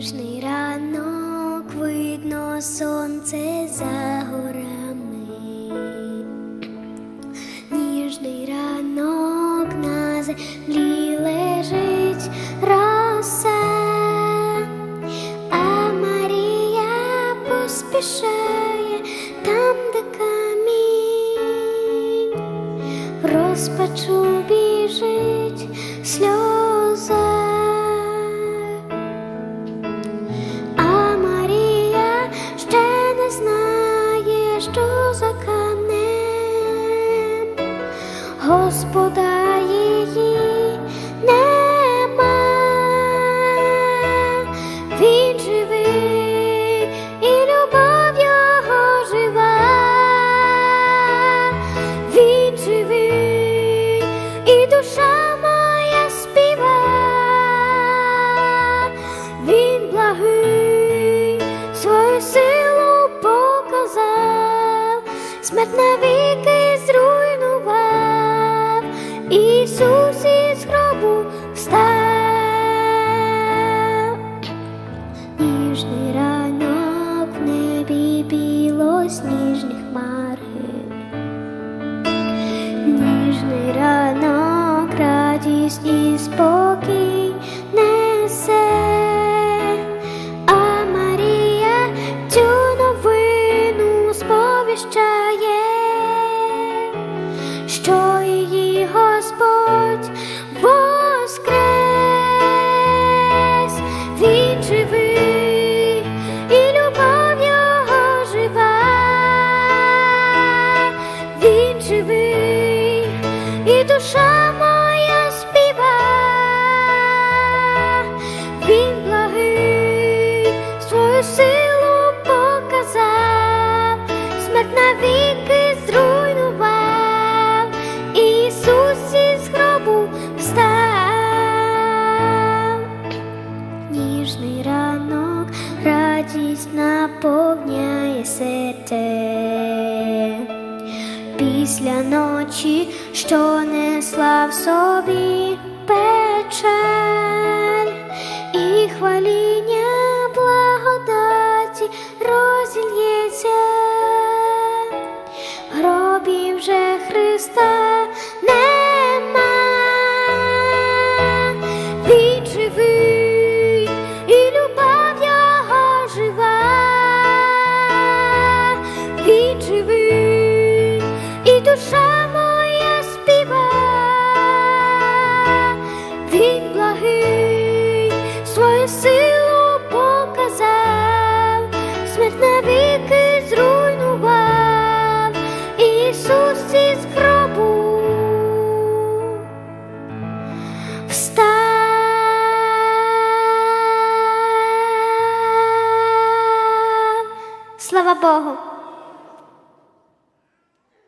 ніжний ранок видно сонце за горами, ніжний ранок на землі лежить роса, а Марія поспішає там, де камінь, розпачу біжить сльози. Господа її нема. Він живий і любов його жива. Він живий і душа моя співа. Він благий, свою силу показав, смерть зруйнував, хмари. Ніжний ранок, радість і спокій душа моя співа. Він благий, свою силу показав, смерть навіки зруйнував, Ісус із гробу встав. Ніжний ранок, радість наповняє серце після ночі, що несла в собі печаль і хваління благодаті розільється. В гробі вже Христа нема. Він живий, душа моя співа. Він благий, свою силу показав, смерть навіки зруйнував, Ісус із гробу встав. Слава Богу!